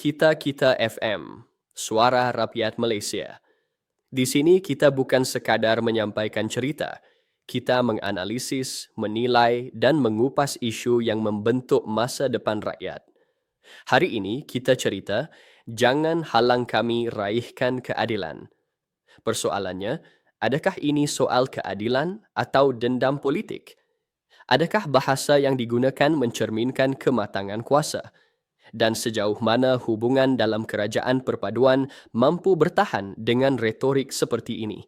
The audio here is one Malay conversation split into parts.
Kita Kita FM, Suara Rakyat Malaysia. Di sini kita bukan sekadar menyampaikan cerita, kita menganalisis, menilai dan mengupas isu yang membentuk masa depan rakyat. Hari ini kita cerita, jangan halang kami raihkan keadilan. Persoalannya, adakah ini soal keadilan atau dendam politik? Adakah bahasa yang digunakan mencerminkan kematangan kuasa? Dan sejauh mana hubungan dalam kerajaan perpaduan mampu bertahan dengan retorik seperti ini.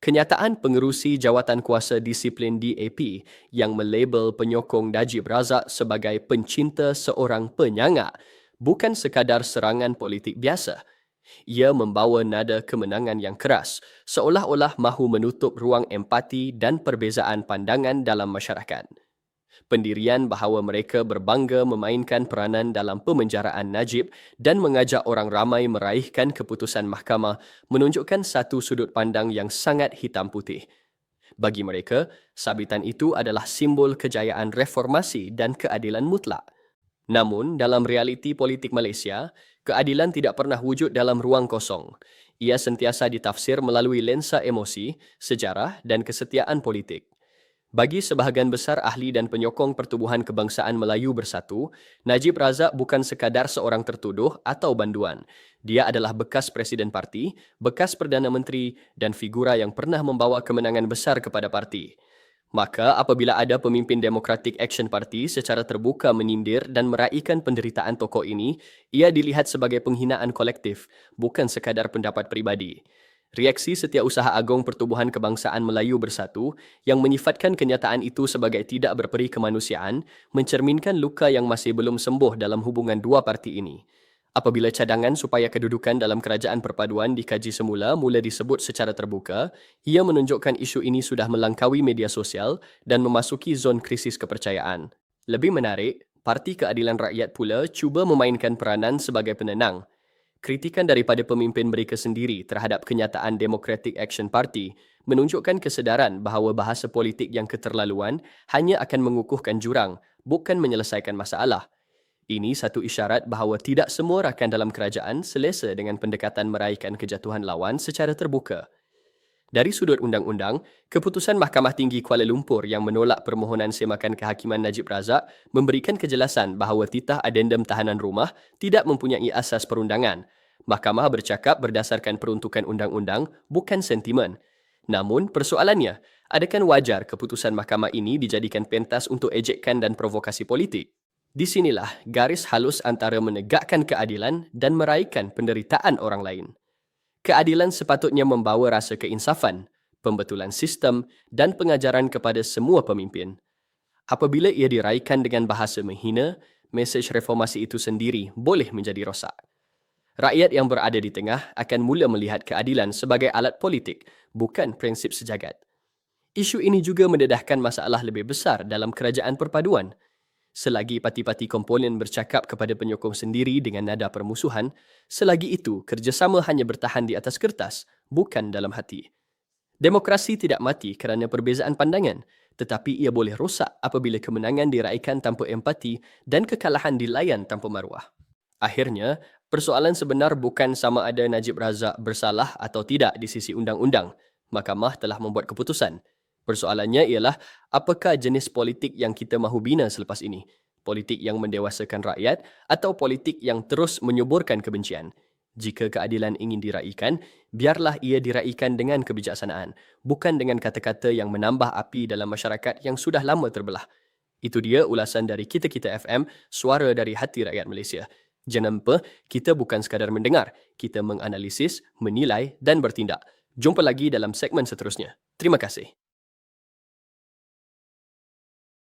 Kenyataan pengerusi jawatan kuasa disiplin DAP yang melabel penyokong Najib Razak sebagai pencinta seorang penyangak bukan sekadar serangan politik biasa. Ia membawa nada kemenangan yang keras, seolah-olah mahu menutup ruang empati dan perbezaan pandangan dalam masyarakat pendirian bahawa mereka berbangga memainkan peranan dalam pemenjaraan Najib dan mengajak orang ramai meraihkan keputusan mahkamah menunjukkan satu sudut pandang yang sangat hitam putih. Bagi mereka, sabitan itu adalah simbol kejayaan reformasi dan keadilan mutlak. Namun, dalam realiti politik Malaysia, keadilan tidak pernah wujud dalam ruang kosong. Ia sentiasa ditafsir melalui lensa emosi, sejarah dan kesetiaan politik. Bagi sebahagian besar ahli dan penyokong pertubuhan kebangsaan Melayu Bersatu, Najib Razak bukan sekadar seorang tertuduh atau banduan. Dia adalah bekas Presiden Parti, bekas Perdana Menteri dan figura yang pernah membawa kemenangan besar kepada parti. Maka apabila ada pemimpin Democratic Action Party secara terbuka menyindir dan meraihkan penderitaan tokoh ini, ia dilihat sebagai penghinaan kolektif, bukan sekadar pendapat pribadi. Reaksi Setiausaha Agong Pertubuhan Kebangsaan Melayu Bersatu yang menyifatkan kenyataan itu sebagai tidak berperi kemanusiaan mencerminkan luka yang masih belum sembuh dalam hubungan dua parti ini. Apabila cadangan supaya kedudukan dalam kerajaan perpaduan dikaji semula mula disebut secara terbuka, ia menunjukkan isu ini sudah melangkaui media sosial dan memasuki zon krisis kepercayaan. Lebih menarik, Parti Keadilan Rakyat pula cuba memainkan peranan sebagai penenang kritikan daripada pemimpin mereka sendiri terhadap kenyataan Democratic Action Party menunjukkan kesedaran bahawa bahasa politik yang keterlaluan hanya akan mengukuhkan jurang, bukan menyelesaikan masalah. Ini satu isyarat bahawa tidak semua rakan dalam kerajaan selesa dengan pendekatan meraihkan kejatuhan lawan secara terbuka. Dari sudut undang-undang, keputusan Mahkamah Tinggi Kuala Lumpur yang menolak permohonan semakan kehakiman Najib Razak memberikan kejelasan bahawa titah adendum tahanan rumah tidak mempunyai asas perundangan. Mahkamah bercakap berdasarkan peruntukan undang-undang, bukan sentimen. Namun, persoalannya, adakah wajar keputusan mahkamah ini dijadikan pentas untuk ejekan dan provokasi politik? Di sinilah garis halus antara menegakkan keadilan dan meraihkan penderitaan orang lain. Keadilan sepatutnya membawa rasa keinsafan, pembetulan sistem dan pengajaran kepada semua pemimpin. Apabila ia diraikan dengan bahasa menghina, mesej reformasi itu sendiri boleh menjadi rosak. Rakyat yang berada di tengah akan mula melihat keadilan sebagai alat politik, bukan prinsip sejagat. Isu ini juga mendedahkan masalah lebih besar dalam kerajaan perpaduan, Selagi parti-parti komponen bercakap kepada penyokong sendiri dengan nada permusuhan, selagi itu kerjasama hanya bertahan di atas kertas, bukan dalam hati. Demokrasi tidak mati kerana perbezaan pandangan, tetapi ia boleh rosak apabila kemenangan diraihkan tanpa empati dan kekalahan dilayan tanpa maruah. Akhirnya, persoalan sebenar bukan sama ada Najib Razak bersalah atau tidak di sisi undang-undang. Mahkamah telah membuat keputusan. Persoalannya ialah apakah jenis politik yang kita mahu bina selepas ini? Politik yang mendewasakan rakyat atau politik yang terus menyuburkan kebencian? Jika keadilan ingin diraikan, biarlah ia diraikan dengan kebijaksanaan, bukan dengan kata-kata yang menambah api dalam masyarakat yang sudah lama terbelah. Itu dia ulasan dari Kita-Kita FM, suara dari hati rakyat Malaysia. Jangan lupa, kita bukan sekadar mendengar, kita menganalisis, menilai dan bertindak. Jumpa lagi dalam segmen seterusnya. Terima kasih.